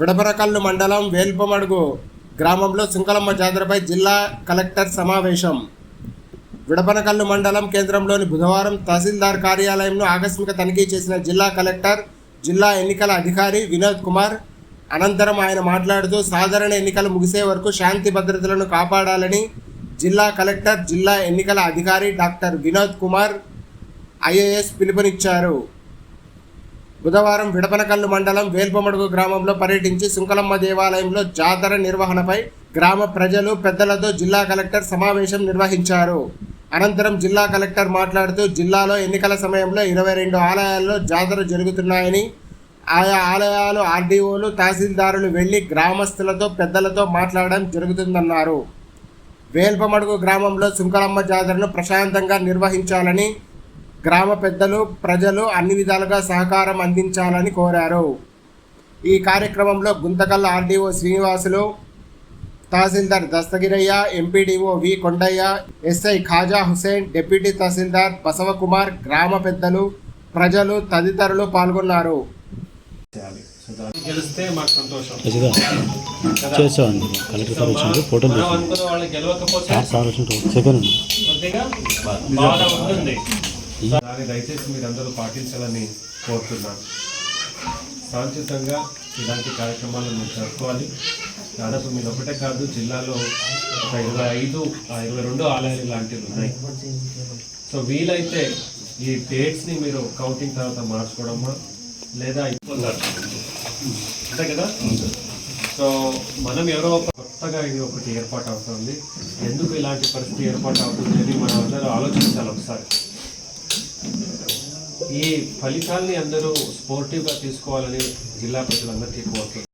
విడపరకల్లు మండలం వేల్పమడుగు గ్రామంలో సుంకలమ్మ జాతరపై జిల్లా కలెక్టర్ సమావేశం. విడపనకల్లు మండలం కేంద్రంలోని బుధవారం తహసీల్దార్ కార్యాలయంలో ఆకస్మిక తనిఖీ చేసిన జిల్లా కలెక్టర్ జిల్లా ఎన్నికల అధికారి వినోద్ కుమార్ అనంతరం ఆయన మాట్లాడుతూ సాధారణ ఎన్నికలు ముగిసే వరకు శాంతి భద్రతలను కాపాడాలని జిల్లా కలెక్టర్ జిల్లా ఎన్నికల అధికారి డాక్టర్ వినోద్ కుమార్ ఐఏఎస్ పిలుపునిచ్చారు. బుధవారం విడపనకల్లు మండలం వేల్పమడుగు గ్రామంలో పర్యటించి సుంకలమ్మ దేవాలయంలో జాతర నిర్వహణపై గ్రామ ప్రజలు పెద్దలతో జిల్లా కలెక్టర్ సమావేశం నిర్వహించారు. అనంతరం జిల్లా కలెక్టర్ మాట్లాడుతూ జిల్లాలో ఎన్నికల సమయంలో ఇరవై రెండు ఆలయాల్లో జాతర జరుగుతున్నాయని ఆయా ఆలయాలు ఆర్డీఓలు తహసీల్దారులు వెళ్ళి గ్రామస్తులతో పెద్దలతో మాట్లాడడం జరుగుతుందన్నారు. వేల్పమడుగు గ్రామంలో సుంకలమ్మ జాతరను ప్రశాంతంగా నిర్వహించాలని గ్రామ పెద్దలు ప్రజలు అన్ని విధాలుగా సహకారం అందించాలని కోరారు. ఈ కార్యక్రమంలో Guntakal RDO Srinivasulu tahsildar Dastagiraiah MPDO V Kondaiah SI Khaja Hussain deputy tahsildar Basavakumar గ్రామ పెద్దలు ప్రజలు తదితరులు పాల్గొన్నారు. గెలిస్తే మాకు సంతోషం. కలెక్టర్ సార్ ఫోటోలు సార్ సార్ సెకండ్ దాన్ని దయచేసి మీరందరూ పాటించాలని కోరుతున్నాను సాంకేతికంగా ఇలాంటి కార్యక్రమాలు మీరు జరుపుకోవాలి. దాదాపు మీరు ఒకటే కాదు జిల్లాలో ఒక ఇరవై ఐదు ఆ ఇరవై రెండు ఆలయాలు ఇలాంటివి ఉన్నాయి. సో వీలైతే ఈ డేట్స్ని మీరు కౌంటింగ్ తర్వాత మార్చుకోవడమా? లేదా అయిపోతారు అంతే కదా? సో మనం ఎవరో కొత్తగా ఇది ఒకటి ఏర్పాటు అవుతుంది. ఎందుకు ఇలాంటి పరిస్థితి ఏర్పాటు అవుతుంది అని మనం అందరూ ఆలోచించాలి ఒకసారి. ఈ ఫలితాల్ని అందరూ స్పోర్టివ్గా తీసుకోవాలని జిల్లా ప్రజలందరికీ కోరుతున్నాను